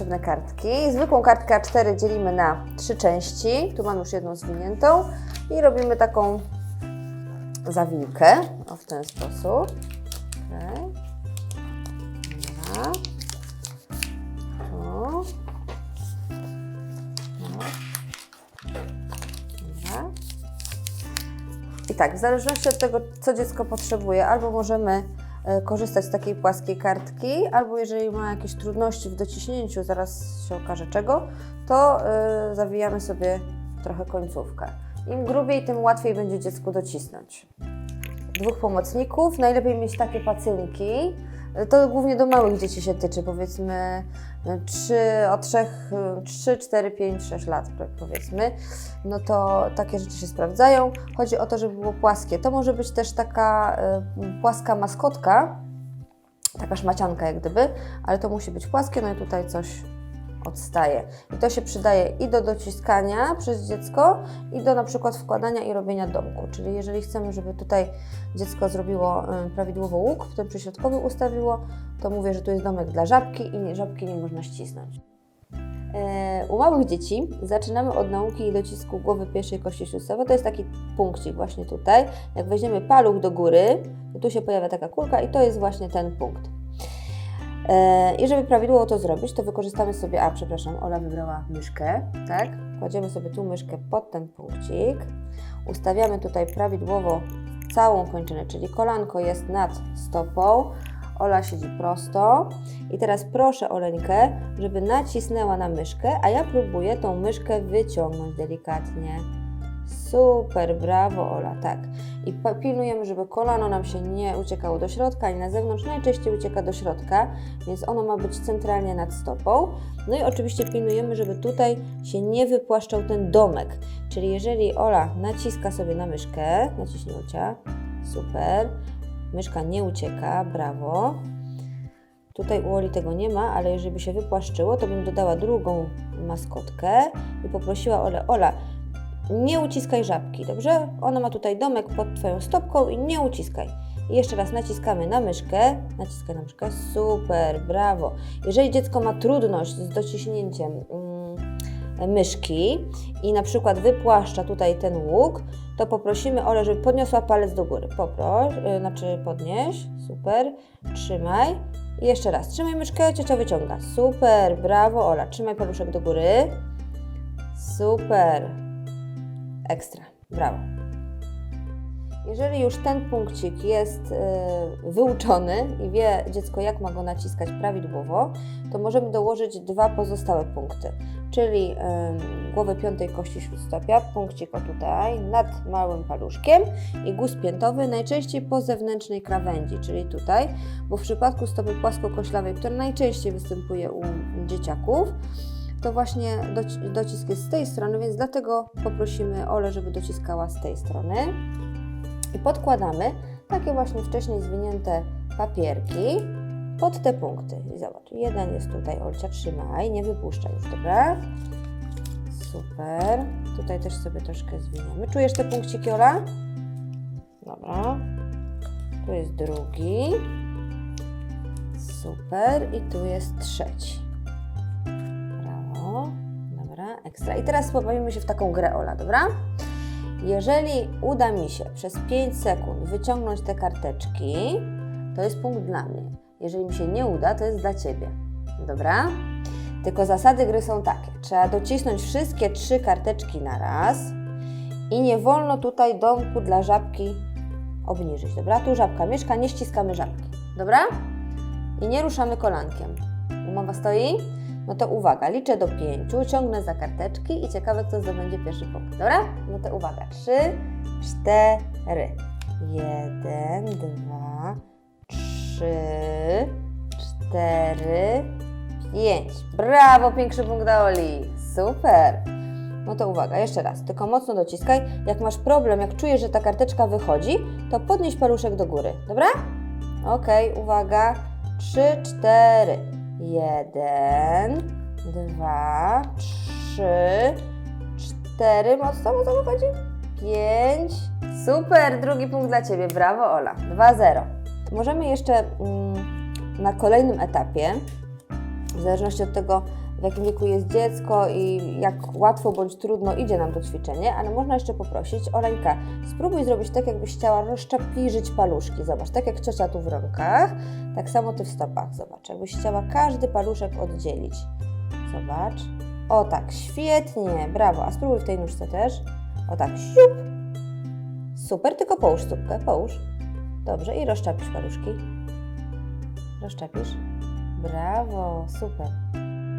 potrzebne kartki. Zwykłą kartkę A4 dzielimy na trzy części. Tu mam już jedną zwiniętą i robimy taką zawilkę. O, w ten sposób. Okay. Dobra. Tu. Dobra. I tak, w zależności od tego, co dziecko potrzebuje, albo możemy korzystać z takiej płaskiej kartki, albo jeżeli ma jakieś trudności w dociśnięciu, zaraz się okaże czego, to e, zawijamy sobie trochę końcówkę. Im grubiej, tym łatwiej będzie dziecku docisnąć. Dwóch pomocników, najlepiej mieć takie pacynki. E, To głównie do małych dzieci się tyczy, powiedzmy 3, od 3, 3, 4, 5, 6 lat powiedzmy, no to takie rzeczy się sprawdzają. Chodzi o to, żeby było płaskie. To może być też taka y, płaska maskotka, taka szmacianka jak gdyby, ale to musi być płaskie, no i tutaj coś odstaje. I to się przydaje i do dociskania przez dziecko, i do na przykład wkładania i robienia domku. Czyli jeżeli chcemy, żeby tutaj dziecko zrobiło y, prawidłowo łuk, w tym przyśrodkowy ustawiło, to mówię, że tu jest domek dla żabki i żabki nie można ścisnąć. E, U małych dzieci zaczynamy od nauki i docisku głowy pierwszej kości śluzowej. To jest taki punkcik właśnie tutaj. Jak weźmiemy paluch do góry, tu się pojawia taka kulka i to jest właśnie ten punkt. E, I żeby prawidłowo to zrobić, to wykorzystamy sobie, a przepraszam, Ola wybrała myszkę, tak? Kładziemy sobie tu myszkę pod ten punkcik. Ustawiamy tutaj prawidłowo całą kończynę, czyli kolanko jest nad stopą, Ola siedzi prosto. I teraz proszę Oleńkę, żeby nacisnęła na myszkę, a ja próbuję tą myszkę wyciągnąć delikatnie. Super, brawo Ola, tak. I pilnujemy, żeby kolano nam się nie uciekało do środka, ani na zewnątrz. Najczęściej ucieka do środka, więc ono ma być centralnie nad stopą. No i oczywiście pilnujemy, żeby tutaj się nie wypłaszczał ten domek. Czyli jeżeli Ola naciska sobie na myszkę, naciśnij Olcia, super. Myszka nie ucieka, brawo. Tutaj u Oli tego nie ma, ale jeżeli by się wypłaszczyło, to bym dodała drugą maskotkę i poprosiła Ole, Ola, nie uciskaj żabki, dobrze? Ona ma tutaj domek pod Twoją stopką i nie uciskaj. I jeszcze raz naciskamy na myszkę, naciskaj na myszkę, super, brawo. Jeżeli dziecko ma trudność z dociśnięciem mm, myszki i na przykład wypłaszcza tutaj ten łuk, to poprosimy Ole, żeby podniosła palec do góry. Poproś, yy, znaczy podnieś, super, trzymaj. I jeszcze raz, trzymaj myszkę, ciocia wyciąga. Super, brawo Ola, trzymaj paluszek do góry. Super, ekstra, brawo. Jeżeli już ten punkcik jest y, wyuczony i wie dziecko, jak ma go naciskać prawidłowo, to możemy dołożyć dwa pozostałe punkty, czyli y, głowę piątej kości śródstopia, punkcik o tutaj, nad małym paluszkiem i guz piętowy, najczęściej po zewnętrznej krawędzi, czyli tutaj, bo w przypadku stopy płaskokoślawej, która najczęściej występuje u dzieciaków, to właśnie doci- docisk jest z tej strony, więc dlatego poprosimy Ole, żeby dociskała z tej strony. I podkładamy takie właśnie wcześniej zwinięte papierki pod te punkty. Zobacz, jeden jest tutaj, Olcia, trzymaj, nie wypuszczaj już, dobra? Super. Tutaj też sobie troszkę zwiniemy. Czujesz te punkciki, Ola? Dobra. Tu jest drugi. Super. I tu jest trzeci. Ekstra. I teraz pobawimy się w taką grę, Ola, dobra? Jeżeli uda mi się przez 5 sekund wyciągnąć te karteczki, to jest punkt dla mnie. Jeżeli mi się nie uda, to jest dla Ciebie. Dobra? Tylko zasady gry są takie. Trzeba docisnąć wszystkie trzy karteczki na raz i nie wolno tutaj domku dla żabki obniżyć. Dobra? Tu żabka mieszka, nie ściskamy żabki. Dobra? I nie ruszamy kolankiem. Umowa stoi? No to uwaga, liczę do pięciu, ciągnę za karteczki i ciekawe, kto zdobędzie pierwszy punkt. Dobra? No to uwaga. Trzy, cztery. Jeden, dwa, trzy, cztery, pięć. Brawo, pierwszy punkt dla Oli. Super. No to uwaga, jeszcze raz, tylko mocno dociskaj. Jak masz problem, jak czujesz, że ta karteczka wychodzi, to podnieś paluszek do góry. Dobra? Okej, uwaga. Trzy, cztery. Jeden, dwa, trzy, cztery. Mocno, mocno wychodzi. Pięć. Super, drugi punkt dla Ciebie. Brawo, Ola. 2-0. Możemy jeszcze mm, na kolejnym etapie, w zależności od tego, w jakim wieku jest dziecko i jak łatwo bądź trudno idzie nam to ćwiczenie, ale można jeszcze poprosić, Oleńka, spróbuj zrobić tak, jakbyś chciała rozczapliżyć paluszki. Zobacz, tak jak ciocia tu w rękach, tak samo ty w stopach. Zobacz, jakbyś chciała każdy paluszek oddzielić. Zobacz. O tak, świetnie, brawo. A spróbuj w tej nóżce też. O tak, siup. Super, tylko połóż stópkę, połóż. Dobrze, i rozczapisz paluszki. Rozczapisz. Brawo, super.